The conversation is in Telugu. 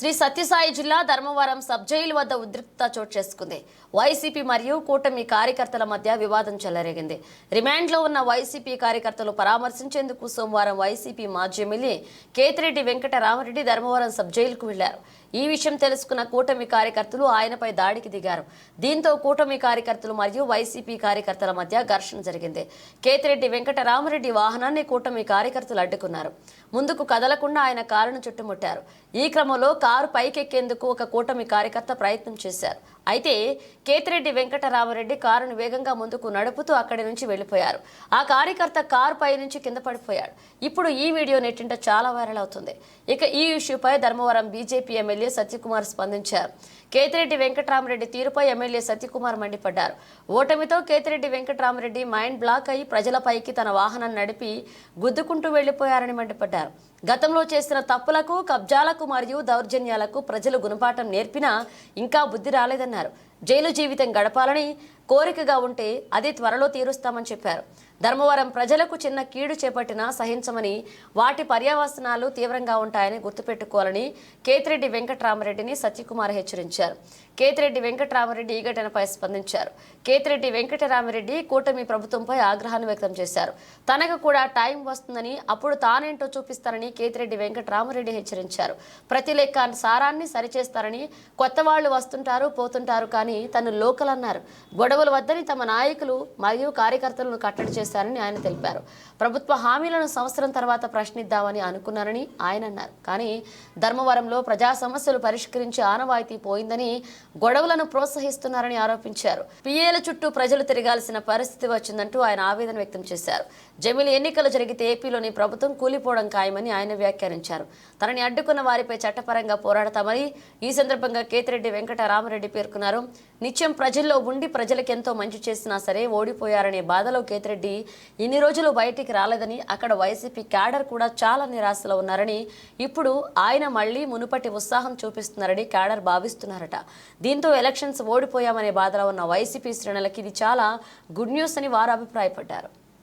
శ్రీ సత్యసాయి జిల్లా ధర్మవరం సబ్ జైలు వద్ద ఉద్రిక్తత చోటు చేసుకుంది. వైసీపీ మరియు కూటమి కార్యకర్తల మధ్య వివాదం చెలరేగింది. రిమాండ్లో ఉన్న వైసీపీ కార్యకర్తలు పరామర్శించేందుకు సోమవారం వైసీపీ మాజీ ఎమ్మెల్యే కేతిరెడ్డి వెంకటరామరెడ్డి ధర్మవరం సబ్ జైలుకు వెళ్ళారు. ఈ విషయం తెలుసుకున్న కూటమి కార్యకర్తలు ఆయనపై దాడికి దిగారు. దీంతో కూటమి కార్యకర్తలు మరియు వైసీపీ కార్యకర్తల మధ్య ఘర్షణ జరిగింది. కేతిరెడ్డి వెంకటరామరెడ్డి వాహనాన్ని కూటమి కార్యకర్తలు అడ్డుకున్నారు. ముందుకు కదలకుండా ఆయన కారును చుట్టుముట్టారు. ఈ క్రమంలో కారు పైకెక్కేందుకు ఒక కూటమి కార్యకర్త ప్రయత్నం చేశారు. అయితే కేతిరెడ్డి వెంకటరామరెడ్డి కారును వేగంగా ముందుకు నడుపుతూ అక్కడి నుంచి వెళ్ళిపోయారు ఆ కార్యకర్త కారు పై నుంచి కింద పడిపోయాడు. ఇప్పుడు ఈ వీడియో నెట్టింట చాలా వైరల్ అవుతుంది. ఇక ఈ ఇష్యూపై ధర్మవరం బీజేపీ ఎమ్మెల్యే సత్యకుమార్ స్పందించారు. కేతిరెడ్డి వెంకటరామరెడ్డి తీరుపై ఎమ్మెల్యే సత్యకుమార్ మండిపడ్డారు. ఓటమితో కేతిరెడ్డి వెంకటరామరెడ్డి మైండ్ బ్లాక్ అయి ప్రజలపైకి తన వాహనం నడిపి గుద్దుకుంటూ వెళ్ళిపోయారని మండిపడ్డారు. గతంలో చేసిన తప్పులకు కబ్జాలకు మరియు దౌర్జన్యాలకు ప్రజలు గుణపాఠం నేర్పినా ఇంకా బుద్ధి రాలేదన్నారు. Bolsonaro. జైలు జీవితం గడపాలని కోరికగా ఉంటే అది త్వరలో తీరుస్తామని చెప్పారు. ధర్మవరం ప్రజలకు చిన్న కీడు చేపట్టినా సహించమని వాటి పర్యావసనాలు తీవ్రంగా ఉంటాయని గుర్తుపెట్టుకోవాలని కేతిరెడ్డి వెంకటరామరెడ్డిని సత్యకుమార్ హెచ్చరించారు. కేతిరెడ్డి వెంకటరామరెడ్డి ఈ ఘటనపై స్పందించారు. కేతిరెడ్డి వెంకటరామరెడ్డి కూటమి ప్రభుత్వంపై ఆగ్రహాన్ని వ్యక్తం చేశారు. తనకు కూడా టైం వస్తుందని అప్పుడు తానేంటో చూపిస్తారని కేతిరెడ్డి వెంకటరామరెడ్డి హెచ్చరించారు. ప్రతి లెక్క సారాన్ని సరిచేస్తారని కొత్త వాళ్ళు వస్తుంటారు పోతుంటారు కానీ తను లోకల్ అన్నారు. గొడవలు వద్దని తమ నాయకులు మరియు కార్యకర్తలను కట్టడి చేశారని ఆయన తెలిపారు. ప్రభుత్వ హామీలను సంవత్సరం తర్వాత ప్రశ్నిద్దామని అనుకున్నారని ఆయన అన్నారు. కానీ ధర్మవరంలో ప్రజా సమస్యలు పరిష్కరించే ఆనవాయితీ పోయిందని గొడవలను ప్రోత్సహిస్తున్నారని ఆరోపించారు. పిఏల చుట్టూ ప్రజలు తిరగాల్సిన పరిస్థితి వచ్చిందంటూ ఆయన ఆవేదన వ్యక్తం చేశారు. జమిలి ఎన్నికలు జరిగితే ఏపీలోని ప్రభుత్వం కూలిపోవడం ఖాయమని ఆయన వ్యాఖ్యానించారు. తనని అడ్డుకున్న వారిపై చట్టపరంగా పోరాడతామని ఈ సందర్భంగా కేతిరెడ్డి వెంకటరామరెడ్డి పేర్కొన్నారు. నిత్యం ప్రజల్లో ఉండి ప్రజలకు ఎంతో మంచి చేసినా సరే ఓడిపోయారనే బాధలో కేతిరెడ్డి ఇన్ని రోజులు బయటికి రాలేదని అక్కడ వైసీపీ క్యాడర్ కూడా చాలా నిరాశలో ఉన్నారని ఇప్పుడు ఆయన మళ్ళీ మునుపటి ఉత్సాహం చూపిస్తున్నారని క్యాడర్ భావిస్తున్నారట. దీంతో ఎలక్షన్స్ ఓడిపోయామనే బాధలో ఉన్న వైసీపీ శ్రేణులకి ఇది చాలా గుడ్ న్యూస్ అని వారు అభిప్రాయపడ్డారు.